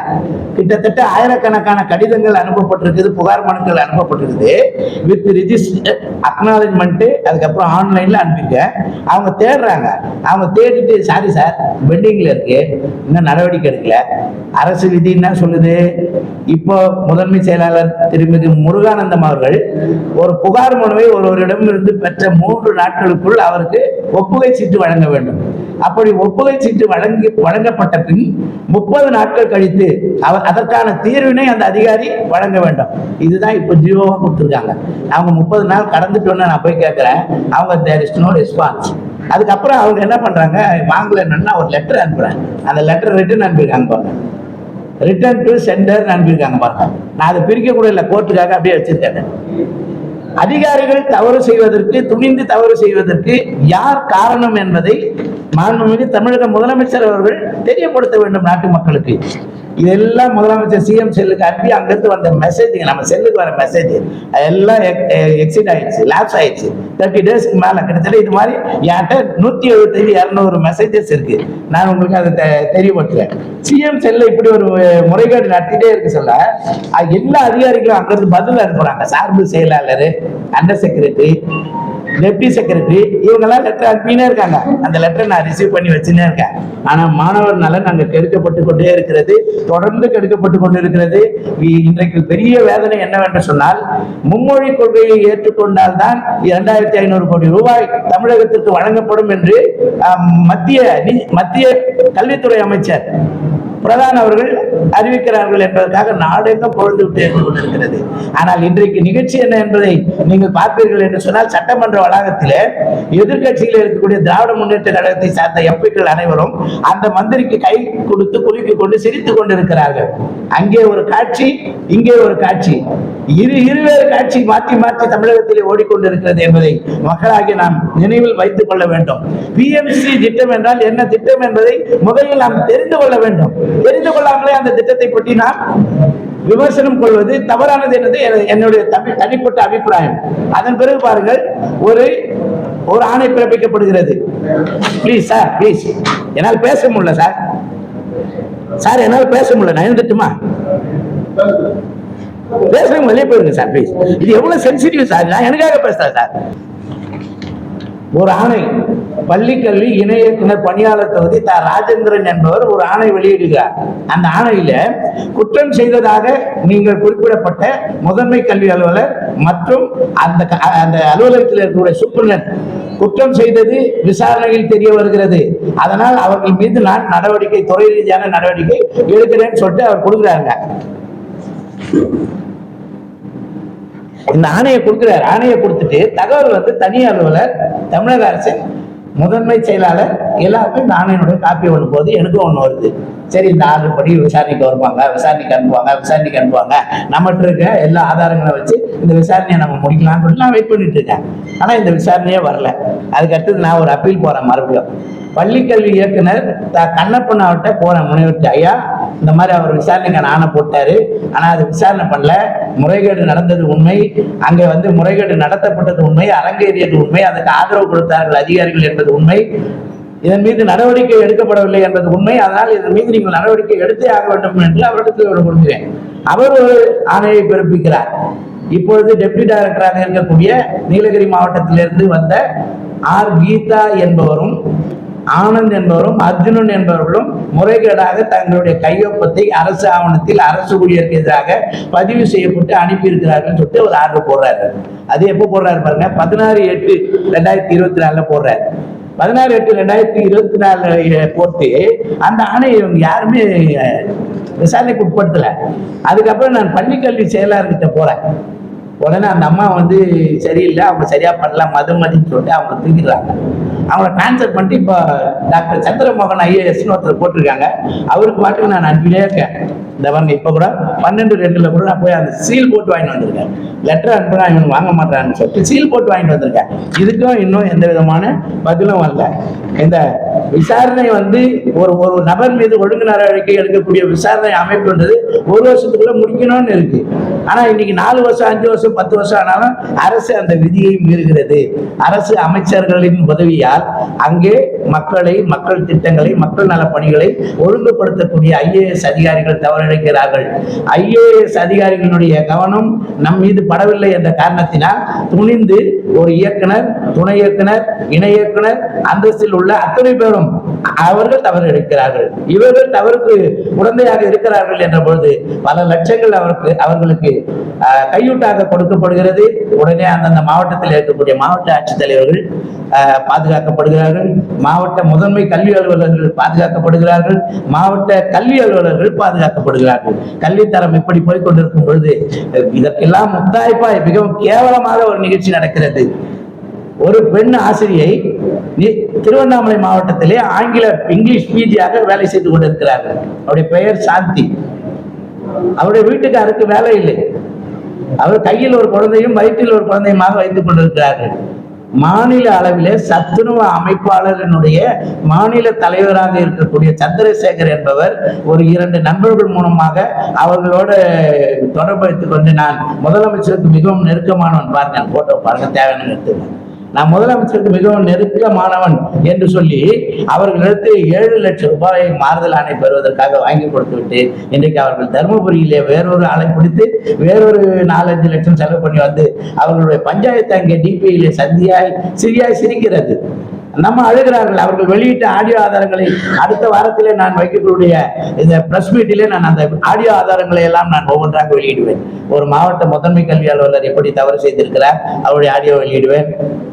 கிட்டத்தட்ட ஆயிரக்கணக்கான கடிதங்கள் அனுப்பப்பட்டிருக்குது புகார் மனுக்கள் அனுப்பப்பட்டிருக்குது. வித் ரிஜிஸ்டர் அக்னாலஜ்மெண்ட்டு அதுக்கப்புறம் ஆன்லைனில் அனுப்பிங்க அவங்க தேடுறாங்க. அவங்க தேடிட்டு சாரி சார் பெண்டிங்கில் இருக்கு. இன்னும் நடவடிக்கை எடுக்கல. அரசு விதி என்ன சொல்லுது? இப்போ முதன்மை செயலாளர் திருமிகு முருகானந்தம் அவர்கள் ஒரு புகார் மனுவை ஒரு ஒரு ஒருவரிடமிருந்து பெற்ற மூன்று நாட்களுக்குள் அவருக்கு ஒப்புகை சீட்டு வழங்க வேண்டும். அப்படி ஒப்புகை சீட்டு வழங்கி வழங்கப்பட்ட பின் முப்பது நாட்கள் கழித்து அவர் அதற்கான தீர்வினை அந்த அதிகாரி வழங்க வேண்டும். இதுதான் இப்போ ஜீவோவாக கொடுத்துருக்காங்க. அவங்க முப்பது நாள் கடந்துட்டோன்னு நான் போய் கேட்குறேன் அவங்க தேர் இஸ் நோ ரெஸ்பான்ஸ் அதுக்கப்புறம் அவங்க என்ன பண்றாங்க? வாங்கலைன்னா ஒரு லெட்டர் அனுப்புறேன். அந்த லெட்டர் ரிட்டர்ன் அனுப்பியிருக்காங்க பாருங்க. ரிட்டர்ன் டு சென்டர் அனுப்பியிருக்காங்க பாருங்க. நான் அதை பிரிக்க கூட இல்லை கோர்ட்டுக்காக அப்படியே வச்சிருக்கேன். அதிகாரிகள் தவறு செய்வதற்கு துணிந்து தவறு செய்வதற்கு யார் காரணம் என்பதை மாண்புமிகு தமிழக முதலமைச்சர் அவர்கள் தெரியப்படுத்த வேண்டும் நாட்டு மக்களுக்கு. இதெல்லாம் முதலமைச்சர் சிஎம் செல்லுக்கு அனுப்பி அங்கிருந்து வந்த மெசேஜ் நம்ம செல்லுக்கு வர மெசேஜ் எல்லாம் எக்ஸிட் ஆயிடுச்சு லேப்ஸ் ஆயிடுச்சு. தேர்ட்டி டேஸ்க்கு மேலே கிட்டத்தட்ட இது மாதிரி என்கிட்ட நூற்றி எழுபத்தஞ்சு இரநூறு மெசேஜஸ் இருக்கு. நான் உங்களுக்கு அதை தெ- தெரியப்படுத்துறேன். சிஎம் செல்ல இப்படி ஒரு முறைகேடு நடத்திட்டே இருக்கு சொல்ல. எல்லா அதிகாரிகளும் அங்கிருந்து பதில் அனுப்புறாங்க. சார்பு செயலாளர் அண்டர் செக்ரட்டரி டெப்டி செக்ரட்டரி இவங்கெல்லாம் லெட்டர் அனுப்பினே இருக்காங்க. அந்த லெட்டரை நான் ரிசீவ் பண்ணி வச்சுனே இருக்கேன். ஆனால் மாணவர் நலன் கெடுக்கப்பட்டு கொண்டே இருக்கிறது தொடர்ந்து கெடுக்கப்பட்டு கொண்டு இருக்கிறது. இன்றைக்கு பெரிய வேதனை என்னவென்று சொன்னால் மும்மொழி கொள்கையை ஏற்றுக்கொண்டால் தான் இரண்டாயிரத்தி ஐநூறு கோடி ரூபாய் தமிழகத்திற்கு வழங்கப்படும் என்று மத்திய மத்திய கல்வித்துறை அமைச்சர் பிரதான் அவர்கள் அறிவிக்கிறார்கள் என்பதற்காக நாடெங்கும் பொழுது விட்டு கொண்டிருக்கிறது. ஆனால் இன்றைக்கு நிகழ்ச்சி என்ன என்பதை நீங்கள் பார்ப்பீர்கள் என்று சொன்னால் சட்டமன்ற வளாகத்திலே எதிர்கட்சியில் இருக்கக்கூடிய திராவிட முன்னேற்ற கழகத்தை சார்ந்த எம்பிக்கள் அனைவரும் அந்த மந்திரிக்கு கை கொடுத்து குலுக்கி கொண்டு சிரித்துக் கொண்டிருக்கிறார்கள். அங்கே ஒரு காட்சி இங்கே ஒரு காட்சி. இரு இருவேறு காட்சி மாற்றி மாற்றி தமிழகத்திலே ஓடிக்கொண்டிருக்கிறது என்பதை மக்களாகி நாம் நினைவில் வைத்துக் கொள்ள வேண்டும். பிஎம்சி திட்டம் என்றால் என்ன திட்டம் என்பதை முதலில் நாம் தெரிந்து கொள்ள வேண்டும். தெரிந்து கொள்ளாமலே அந்த திட்டத்தை பற்றி நான் விமர்சனம் கொள்வது தவறானது என்பது என்னுடைய தனிப்பட்ட அபிப்பிராயம். அதன் பிறகு பாருங்கள் ஒரு ஒரு ஆணை பிறப்பிக்கப்படுகிறது. ப்ளீஸ் சார் ப்ளீஸ் என்னால் பேச முடியல சார் சார் என்னால் பேச முடியல. நான் எழுந்துட்டுமா பேசுறவங்க வெளியே போயிருங்க சார் ப்ளீஸ் இது எவ்வளவு சென்சிட்டிவ் சார் நான் எனக்காக பேசுறேன் சார் ஒரு ஆணை. பள்ளி கல்வி இணை பணியாளர் தொகுதி த. ராஜேந்திரன் என்பவர் ஒரு ஆணை வெளியிடுகிறார். அந்த ஆணையில குற்றம் செய்ததாக நீங்கள் குறிப்பிடப்பட்ட முதன்மை கல்வி அலுவலர் மற்றும் அந்த க- அந்த அலுவலகத்தில் இருக்கக்கூடிய சூப்பர்டன் குற்றம் செய்தது விசாரணையில் தெரிய வருகிறது. அதனால் அவர்கள் மீது நான் நடவடிக்கை துறை ரீதியான நடவடிக்கை எடுக்கிறேன்னு சொல்லிட்டு அவர் கொடுக்குறாங்க இந்த ஆணையை கொடுக்கிறார். ஆணையை கொடுத்துட்டு தகவல் வந்து தனி அலுவலர் தமிழக அரசு முதன்மை செயலாளர் எல்லாருமே இந்த ஆணையனுடைய காப்பி ஒன்று போது எனக்கும் ஒன்று வருது. சரி இந்த ஆர்டர் படி விசாரணைக்கு வருவாங்க விசாரணைக்கு அனுப்புவாங்க விசாரணைக்கு அனுப்புவாங்க. நம்மகிட்ட இருக்க எல்லா ஆதாரங்களை வச்சு இந்த விசாரணையை நம்ம முடிக்கலாம்னு சொல்லி நான் வெயிட் பண்ணிட்டு இருக்கேன். ஆனால் இந்த விசாரணையே வரல. அதுக்கடுத்தது நான் ஒரு அப்பீல் போகிறேன் மறுபடியும். பள்ளிக்கல்வி இயக்குனர் த கண்ணப்பன் அவர்கிட்ட முனைவர்கிட்ட ஐயா இந்த மாதிரி அவர் விசாரணைக்கான ஆணை போட்டாரு. ஆனா அது விசாரணை பண்ணல. முறைகேடு நடந்தது உண்மை. அங்கே வந்து முறைகேடு நடத்தப்பட்டது உண்மை. அரங்கேறியது உண்மை. அதுக்கு ஆதரவு கொடுத்தார்கள் அதிகாரிகள் என்பது உண்மை. இதன் மீது நடவடிக்கை எடுக்கப்படவில்லை என்பது உண்மை. அதனால் இதன் மீது நீங்கள் நடவடிக்கை எடுத்தே ஆக வேண்டும் என்று அவரிடத்தில் விட கொடுக்கிறேன் அவர் ஒரு ஆணையை பிறப்பிக்கிறார். இப்பொழுது டெப்டி டைரக்டராக இருக்கக்கூடிய நீலகிரி மாவட்டத்திலிருந்து வந்த ஆர் கீதா என்பவரும் ஆனந்த் என்பவரும் அர்ஜுனன் என்பவர்களும் முறைகேடாக தங்களுடைய கையொப்பத்தை அரசு ஆவணத்தில் அரசு ஊழியருக்கு எதிராக பதிவு செய்யப்பட்டு அனுப்பியிருக்கிறார்கள் சொல்லிட்டு ஒரு ஆர்டர் போடுறாரு. அது எப்போ போடுறாரு பாருங்க? பதினாறு எட்டு ரெண்டாயிரத்தி இருபத்தி நாலுல போடுறாரு. பதினாறு எட்டு ரெண்டாயிரத்தி இருபத்தி நாலு போட்டு அந்த ஆணையை இவங்க யாருமே விசாரணைக்கு உட்படுத்தல. அதுக்கப்புறம் நான் பள்ளிக்கல்வி செயலாளர்கிட்ட போறேன். உடனே அந்த அம்மா வந்து சரியில்லை அவங்க சரியா பண்ணல மதுமதின்னு சொல்லிட்டு அவங்க தூக்கிடுறாங்க அவங்கள டிரான்ஸ்ஃபர் பண்ணிட்டு இப்போ டாக்டர் சந்திரமோகன் ஐஏஎஸ்னு ஒருத்தர் போட்டிருக்காங்க. அவருக்கு பாட்டுக்கு நான் அன்பிலே இருக்கேன். இந்த பாருங்க இப்போ கூட பன்னெண்டு ரெண்டில் கூட நான் போய் அந்த சீல் போட்டு வாங்கிட்டு வந்திருக்கேன். லெட்டர் அனுப்புனா இவனுக்கு வாங்க மாட்டான்னு சொல்லிட்டு சீல் போட்டு வாங்கிட்டு வந்திருக்கேன். இதுக்கும் இன்னும் எந்த விதமான பதிலும் வரல. இந்த விசாரணை வந்து ஒரு ஒரு நபர் மீது ஒழுங்கு நடவடிக்கை எடுக்கக்கூடிய விசாரணை அமைப்புன்றது ஒரு வருஷத்துக்குள்ள முடிக்கணும்னு இருக்கு. ஆனா இன்னைக்கு நாலு வருஷம் அஞ்சு வருஷம் பத்து வருஷம் ஆனாலும் அரசு அந்த விதியை மீறுகிறது. அரசு அமைச்சர்களின் உதவியால் அங்கே மக்களை மக்கள் திட்டங்களை மக்கள் நல பணிகளை ஒழுங்குபடுத்தக்கூடிய ஐஏஎஸ் அதிகாரிகள் தவறிழைக்கிறார்கள். ஐஏஎஸ் அதிகாரிகளுடைய கவனம் நம் மீது படவில்லை என்ற காரணத்தினால் துணிந்து ஒரு இயக்குனர் துணை இயக்குனர் இணை இயக்குனர் அந்தஸ்தில் உள்ள அத்தனை பேரும் அவர்கள் தவறு எடுக்கிறார்கள் இவர்கள் தவறுக்கு உடந்தையாக இருக்கிறார்கள் என்ற பொழுது பல லட்சங்கள் அவருக்கு அவர்களுக்கு கையூட்டாக கொடுக்கப்படுகிறது. உடனே அந்தந்த மாவட்டத்தில் இருக்கக்கூடிய மாவட்ட ஆட்சித்தலைவர்கள் பாதுகாக்கப்படுகிறார்கள். மாவட்ட முதன்மை கல்வி அலுவலர்கள் பாதுகாக்கப்படுகிறார்கள். மாவட்ட கல்வி அலுவலர்கள் பாதுகாக்கப்படுகிறார்கள். கல்வித்தரம் இப்படி போய் கொண்டிருக்கும் பொழுது இதற்கெல்லாம் முத்தாய்ப்பாய் மிகவும் கேவலமாக ஒரு நிகழ்ச்சி நடக்கிறது. ஒரு பெண் ஆசிரியை திருவண்ணாமலை மாவட்டத்திலே ஆங்கில இங்கிலீஷ் பிஜியாக வேலை செய்து கொண்டிருக்கிறார்கள். அவருடைய பெயர் சாந்தி. அவருடைய வீட்டுக்காருக்கு வேலை இல்லை. அவர் கையில் ஒரு குழந்தையும் வயிற்றில் ஒரு குழந்தையுமாக வைத்துக் கொண்டிருக்கிறார்கள். மாநில அளவிலே சத்துணவு அமைப்பாளரினுடைய மாநில தலைவராக இருக்கக்கூடிய சந்திரசேகர் என்பவர் ஒரு இரண்டு நண்பர்கள் மூலமாக அவர்களோட தொடர்பு வைத்துக் கொண்டு நான் முதலமைச்சருக்கு மிகவும் நெருக்கமானவன் பாருங்க போட்டோ பாருங்க தேவையான எடுத்துங்க நான் முதலமைச்சருக்கு மிகவும் நெருக்கமானவன் என்று சொல்லி அவர்களிடத்தில் ஏழு லட்சம் ரூபாயை மாறுதல் ஆணை பெறுவதற்காக வாங்கி கொடுத்து விட்டு இன்றைக்கு அவர்கள் தருமபுரியிலே வேறொரு ஆளை பிடித்து வேறொரு நாலஞ்சு லட்சம் செலவு பண்ணி வந்து அவர்களுடைய பஞ்சாயத்து அங்கே டிபியிலே சந்தியாய் சிறியாய் சிரிக்கிறது. நம்ம அழுகிறார்கள். அவர்கள் வெளியிட்ட ஆடியோ ஆதாரங்களை அடுத்த வாரத்திலே நான் வைக்கக்கூடிய இந்த பிரஸ் மீட்டிலே நான் அந்த ஆடியோ ஆதாரங்களை எல்லாம் நான் ஒவ்வொன்றாக வெளியிடுவேன். ஒரு மாவட்ட முதன்மை கல்வி அலுவலர் எப்படி தவறு செய்திருக்கிறார் அவருடைய ஆடியோ வெளியிடுவேன்.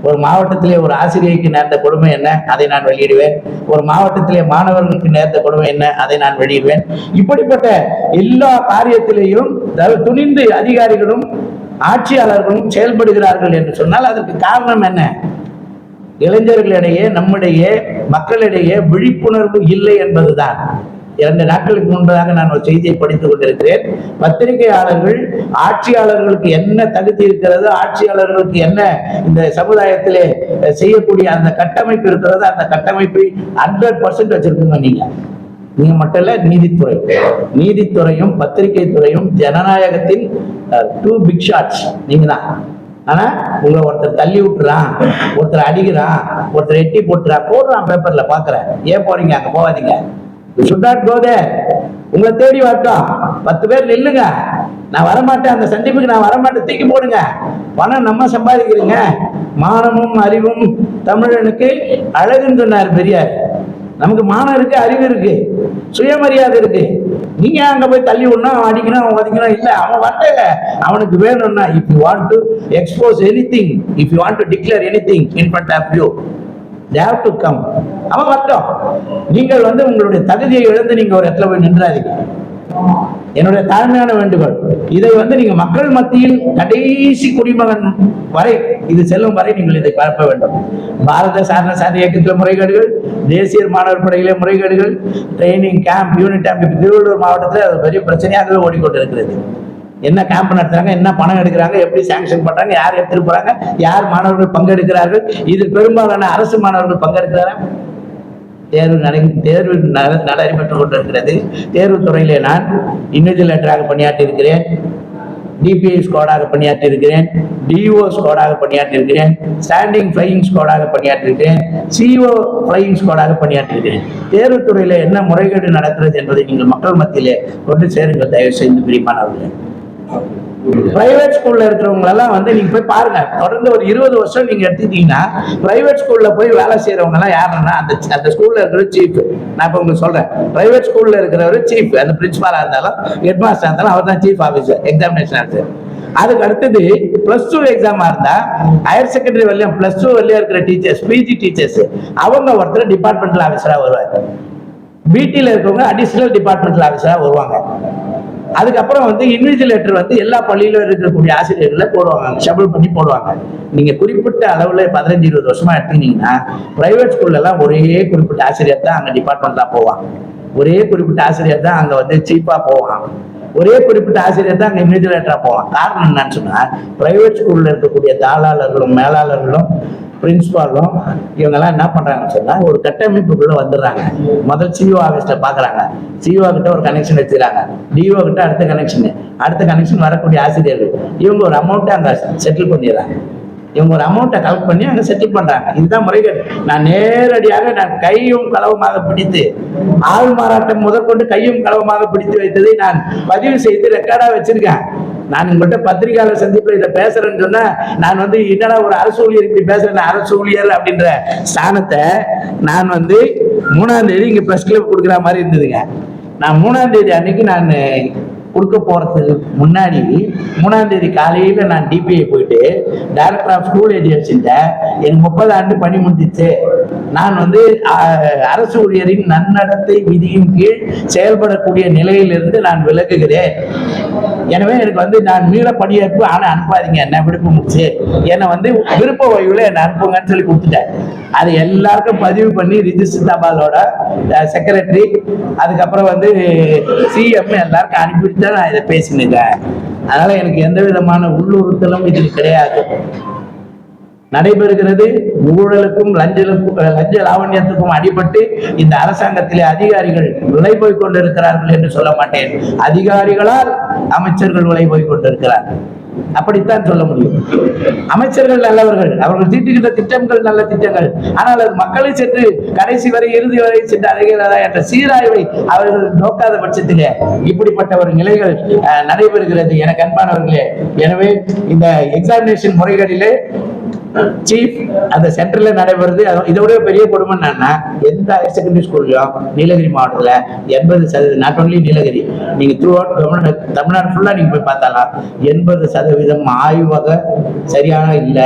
ஒரு மாவட்டத்திலே ஒரு ஆசிரியைக்கு நேர்ந்த கொடுமை என்ன அதை நான் வெளியிடுவேன். ஒரு மாவட்டத்திலே மாணவர்களுக்கு நேர்ந்த கொடுமை என்ன அதை நான் வெளியிடுவேன். இப்படிப்பட்ட எல்லா காரியத்திலேயும் துணிந்து அதிகாரிகளும் ஆட்சியாளர்களும் செயல்படுகிறார்கள் என்று சொன்னால் அதற்கு காரணம் என்ன? இளைஞர்களிடையே நம்மிடையே மக்களிடையே விழிப்புணர்வு இல்லை என்பதுதான். இரண்டு நாட்களுக்கு முன்பதாக நான் ஒரு செய்தியை படித்துக் கொண்டிருக்கிறேன். பத்திரிகையாளர்கள் ஆட்சியாளர்களுக்கு என்ன தகுதி இருக்கிறது ஆட்சியாளர்களுக்கு என்ன இந்த சமுதாயத்திலே செய்யக்கூடிய அந்த கட்டமைப்பு இருக்கிறது அந்த கட்டமைப்பை ஹண்ட்ரட் பர்சன்ட் வச்சிருக்கீங்க நீங்க. நீங்க மட்டும் இல்ல நீதித்துறை. நீதித்துறையும் பத்திரிகை துறையும் ஜனநாயகத்தின் டூ பிக் ஷாட்ஸ் நீங்க தான் ஆனா உங்களை ஒருத்தர் தள்ளி விட்டுறான் ஒருத்தர் அடிக்கிறான் ஒருத்தர் எட்டி போட்டுறான் போடுறான் பேப்பர்ல பாக்குறேன் ஏன் போறீங்க? அங்க போகாதீங்க. சுட் நாட் கோ உங்களை தேடி வரட்டும். பத்து பேர் நில்லுங்க. நான் வரமாட்டேன். அந்த சந்திப்புக்கு நான் வரமாட்டேன். தூக்கி போடுங்க. பணம் நம்ம சம்பாதிக்கிறீங்க. மானமும் அறிவும் தமிழனுக்கு அழகுன்னு சொன்னார் பெரியார். நமக்கு மானம் இருக்கு அறிவு இருக்கு. சுயமரியாதை இருக்கு. நீங்க அங்க போய் தள்ளி விடணும் அவன் அடிக்கணும் அவன் ஒதுக்கணும் இல்ல. அவன் வரல அவனுக்கு வேணும்னா if you want to expose anything if you want to declare anything in front of you they've to come அவன் வரட்டும். நீங்கள் வந்து உங்களுடைய தகுதியை இழந்து நீங்க ஒரு இடத்துல போய் நின்றாதீங்க. என்னுடைய தாழ்மையான வேண்டுகோள். இதை வந்து நீங்க மக்கள் மத்தியில் கடைசி குடிமகன் வரை இது செல்லும் வரை நீங்கள் இதை பரப்ப வேண்டும். பாரத சாரண சாதி இயக்கத்தில் முறைகேடுகள் தேசிய மாணவர் படையிலே முறைகேடுகள் training camp unit camp Tiruvallur மாவட்டத்தில் அது பெரிய பிரச்சனையாகவே ஓடிக்கொண்டிருக்கிறது. என்ன கேம்ப் நடத்துறாங்க என்ன பணம் எடுக்கிறாங்க எப்படி சாங்ஷன் பண்றாங்க யார் எடுத்துட்டு போறாங்க யார் மாணவர்கள் பங்கெடுக்கிறார்கள் இதில் பெரும்பாலான அரசு மாணவர்கள் பங்கெடுக்கிறாரா தேர்வு நடை தேர்வு நடைபெற்றுக் கொண்டிருக்கிறது தேர்வு துறையிலே நான் இன்விஜிலேட்டராக பணியாற்றி இருக்கிறேன் டிபிஐ ஸ்குவாடாக பணியாற்றி இருக்கிறேன் டிஓ ஸ்குவாடாக பணியாற்றி இருக்கிறேன் ஸ்டாண்டிங் ஃப்ளையிங் ஸ்குவாடாக பணியாற்றி இருக்கிறேன் சிஓ ஃப்ளையிங் ஸ்குவாடாக பணியாற்றி இருக்கிறேன் தேர்வுத்துறையில என்ன முறைகேடு நடக்கிறது என்பதை நீங்கள் மக்கள் மத்தியிலே கொண்டு சேருங்கள். தயவு செய்து பிரிமானவர்களே பிரைவேட் ஸ்கூல்ல இருக்கிறவங்க எல்லாம் வந்து நீங்க போய் பாருங்க. தொடர்ந்து ஒரு இருபது வருஷம் நீங்க எடுத்துட்டீங்கன்னா பிரைவேட் ஸ்கூல்ல போய் வேலை செய்யறவங்க எல்லாம் யாருன்னா அந்த அந்த ஸ்கூல்ல இருக்கிற சீஃப் நான் இப்ப உங்களுக்கு சொல்றேன். பிரைவேட் ஸ்கூல்ல இருக்கிறவர் சீஃப் அந்த பிரின்சிபாலா இருந்தாலும் ஹெட் மாஸ்டர் இருந்தாலும் அவர் தான் சீஃப் ஆஃபீஸர் எக்ஸாமினேஷன் ஆஃபீஸர் அதுக்கு அடுத்தது பிளஸ் டூ எக்ஸாமா இருந்தா ஹையர் செகண்டரி வரலையும் பிளஸ் டூ வரலையும் இருக்கிற டீச்சர்ஸ் பிஜி டீச்சர்ஸ் அவங்க ஒருத்தர் டிபார்ட்மெண்டல் ஆஃபீஸரா வருவார். பிடியில் இருக்கவங்க அடிஷனல் டிபார்ட்மெண்டல் ஆஃபீஸராக வருவாங்க. அதுக்கப்புறம் வந்து இன்விஜிலேட்டர் வந்து எல்லா பள்ளியிலும் இருக்கக்கூடிய ஆசிரியர்களை போடுவாங்க. ஷபிள் பண்ணி போடுவாங்க. நீங்க குறிப்பிட்ட அளவுல பதினஞ்சு இருபது வருஷமா எடுத்தீங்கன்னா பிரைவேட் ஸ்கூல்ல எல்லாம் ஒரே குறிப்பிட்ட ஆசிரியர் தான் அங்க டிபார்ட்மெண்ட்ல போவான் ஒரே குறிப்பிட்ட ஆசிரியர் தான் அங்க வந்து சீப்பா போவான் ஒரே குறிப்பிட்ட ஆசிரியர் தான் அங்க இன்விஜிலேட்டரா போவான் காரணம் என்னன்னு சொன்னா பிரைவேட் ஸ்கூல்ல இருக்கக்கூடிய தாளாளர்களும் மேலாளர்களும் பிரின்சிபாலும் இவங்கெல்லாம் என்ன பண்றாங்கன்னு சொன்னால் ஒரு கட்டமைப்புக்குள்ளே வந்துடுறாங்க. முதல் சிஓ ஆஃபீஸில் பாக்குறாங்க. சிஓ கிட்ட ஒரு கனெக்ஷன் எடுத்துக்கிறாங்க டிஓ கிட்ட அடுத்த கனெக்ஷன் அடுத்த கனெக்ஷன் வரக்கூடிய ஆசிரியர்கள். இவங்க ஒரு அமௌண்ட்டை அங்கே செட்டில் பண்ணிடுறாங்க. இவங்க ஒரு அமௌண்ட்டை கலெக்ட் பண்ணி அங்க செட்டில் பண்றாங்க. இதுதான் முறைகேடு. நான் நேரடியாக நான் கையும் களவுமாக பிடித்து ஆள் மாறாட்டம் முதற்கொண்டு கையும் களவுமாக பிடித்து வைத்ததை நான் பதிவு செய்து ரெக்கார்டாக வச்சிருக்கேன். நான் உங்கள்கிட்ட பத்திரிகையாளர் சந்திப்பில் இதை பேசுறேன்னு சொன்னா நான் வந்து என்னடா ஒரு அரசு ஊழியர் இப்படி பேசுறேன் அரசு ஊழியர் அப்படின்ற ஸ்தானத்தை நான் வந்து மூணாம் தேதி இங்க பிரஸ் கிளப் கொடுக்குற மாதிரி இருந்ததுங்க. நான் மூணாம் தேதி அன்னைக்கு நான் கொடுக்க போறதுக்கு முன்னாடி மூணாம் தேதி காலையில நான் டிபிஐ போயிட்டு டைரக்டர் ஆஃப் ஸ்கூல் ஏஜென்சிட்ட எனக்கு முப்பது ஆண்டு பணி முடிஞ்சிச்சு. நான் வந்து அரசு ஊழியரின் நன்னடத்தை விதியின் கீழ் செயல்படக்கூடிய நிலையிலிருந்து நான் விலகுகிறேன். எனவே எனக்கு வந்து நான் மீள பணியேற்பு ஆனால் அனுப்பாதீங்க என்ன விடுப்பு முடிச்சு. என்னை வந்து விருப்ப ஓய்வில் என்னை அனுப்புங்கன்னு சொல்லி கொடுத்துட்டேன். அது எல்லாருக்கும் பதிவு பண்ணி ரிஜிஸ்டர் தபாலோட செக்ரட்டரி அதுக்கப்புறம் வந்து சிஎம் எல்லாருக்கும் அனுப்பிட்டு தான் நான் இதை பேசினுக்கேன் அதனால் எனக்கு எந்த விதமான உள்ளுறுத்தலும் இது கிடையாது. நடைபெறுகிறது. ஊழலுக்கும் லஞ்சலுக்கும் லஞ்ச லாவண்யத்துக்கும் அடிபட்டு இந்த அரசாங்கத்திலே அதிகாரிகள் விலை போய் கொண்டிருக்கிறார்கள் என்று சொல்ல மாட்டேன். அதிகாரிகளால் அமைச்சர்கள் விலை போய் கொண்டிருக்கிறார்கள் அப்படித்தான் சொல்ல முடியும். அமைச்சர்கள் நல்லவர்கள். அவர்கள் தீட்டுகின்ற திட்டங்கள் நல்ல திட்டங்கள். ஆனால் அது மக்களை சென்று கடைசி வரை இறுதி வரை சென்று அடைகிறதா என்ற சீராய்வை அவர்கள் நோக்காத பட்சத்திலே இப்படிப்பட்ட ஒரு நிலைகள் அஹ், நடைபெறுகிறது. என கண்பானவர்களே எனவே இந்த எக்ஸாமினேஷன் முறைகளிலே சீஃப் அந்த சென்டர்ல நடைபெறுது. இதோட பெரிய கொடுமை என்னன்னா எந்த ஹையர் செகண்டரி ஸ்கூல்லையும் நீலகிரி மாவட்டத்துல எண்பது சதவீதம் நாட் ஒன்லி நீலகிரி நீங்க த்ரூ அவுட் தமிழ்நாடு தமிழ்நாடு ஃபுல்லா நீங்க போய் பார்த்தாலாம் எண்பது சதவீதம் ஆய்வக சரியான இல்ல.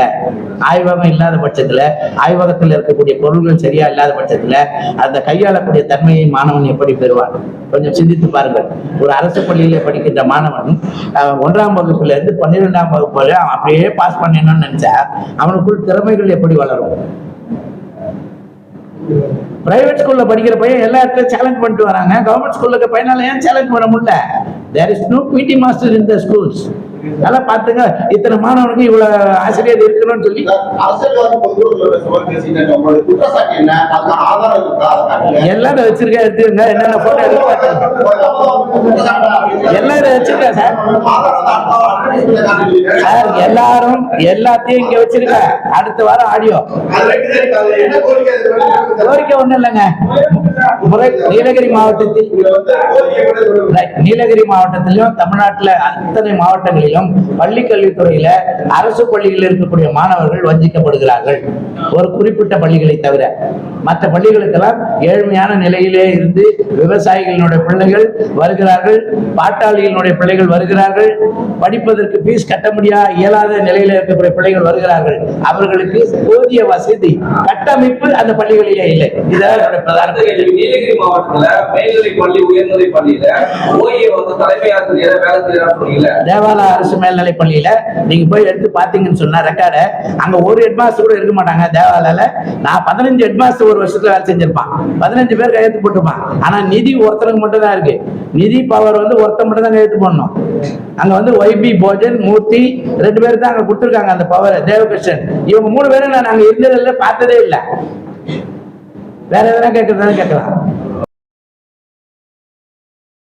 ஆய்வகம் இல்லாத பட்சத்துல ஆய்வகத்தில் இருக்கக்கூடிய பொருள்கள் சரியா இல்லாத பட்சத்துல அந்த கையாளக்கூடிய தன்மையை மாணவன் எப்படி பெறுவான்? கொஞ்சம் சிந்தித்து பாருங்கள். ஒரு அரசு பள்ளியில படிக்கின்ற மாணவன் ஒன்றாம் வகுப்புல இருந்து பன்னிரெண்டாம் வகுப்பு வரை அவன் அப்படியே பாஸ் பண்ணிடணும்னு நினைச்சா அவனுக்குள் திறமைகள் எப்படி வளரும்? பிரைவேட் ஸ்கூல்ல படிக்கிற பையன் எல்லா இடத்துலயும் சேலஞ்ச் பண்ணிட்டு வராங்க. கவர்மெண்ட் ஸ்கூல்ல இருக்க பையனால ஏன் சேலஞ்ச் பண்ண முடியல? There is no PT master in the schools நல்லா பாத்துங்க இத்தனை மாணவனுக்கு இவ்வளவு ஆசிரியர் இருக்கணும்னு சொல்லி. எல்லாரும் வச்சிருக்க எடுத்துங்க என்னென்ன போட்டோ எடுத்து எல்லாரும் வச்சிருக்கேன் சார். சார் எல்லாரும் எல்லாத்தையும் இங்க வச்சிருக்க. அடுத்த வாரம் ஆடியோ கோரிக்கை ஒண்ணும் இல்லைங்க. நீலகிரி மாவட்டத்தில். நீலகிரி மாவட்டத்திலும் தமிழ்நாட்டுல அத்தனை மாவட்டங்களிலும் பள்ளி கல்வித்துறையில அரசு பள்ளிகளில் இருக்கக்கூடிய மாணவர்கள் வஞ்சிக்கப்படுகிறார்கள். ஒரு குறிப்பிட்ட பள்ளிகளை தவிர. மற்ற பள்ளிகளுக்கெல்லாம் ஏழ்மையான நிலையிலே இருந்து விவசாயிகளினுடைய பிள்ளைகள் வருகிறார்கள் பாட்டாளிகளினுடைய பிள்ளைகள் வருகிறார்கள் படிப்பதற்கு ஃபீஸ் கட்ட முடியா இயலாத நிலையில இருக்கக்கூடிய பிள்ளைகள் வருகிறார்கள். அவர்களுக்கு போதிய வசதி கட்டமைப்பு அந்த பள்ளிகளிலே இல்லை. என்னுடைய பிரதான நீலகிரி மாவட்டத்துல மேல்நிலை பள்ளி உயர்நிலை பள்ளியில ஓஏ வந்து தலைமை ஆசிரியர் வேலை செய்யறா சொன்னீங்கல்ல? தேவாலா அரசு மேல்நிலை பள்ளியில நீங்க போய் எடுத்து பாத்தீங்கன்னு சொன்னா ரெக்கார்டு அங்க ஒரு ஹெட் மாஸ்டர் கூட இருக்க மாட்டாங்க தேவாலயில. நான் பதினஞ்சு ஹெட்மாஸ்டர் ஒரு வருஷத்துல வேலை செஞ்சிருப்பான். பதினஞ்சு பேர் கையெழுத்து போட்டுப்பான் ஆனா நிதி ஒருத்தனுக்கு மட்டும் தான் இருக்கு. நிதி பவர் வந்து ஒருத்தன் மட்டும் தான் கையெழுத்து போடணும். அங்க வந்து ஒய்பி போஜன் மூர்த்தி ரெண்டு பேர் தான் அங்க கொடுத்துருக்காங்க அந்த பவர் தேவகிருஷ்ணன். இவங்க மூணு பேரும் நான் அங்க பார்த்ததே இல்லை. வேற எதனா கேட்கறதுனால கேட்கலாம்.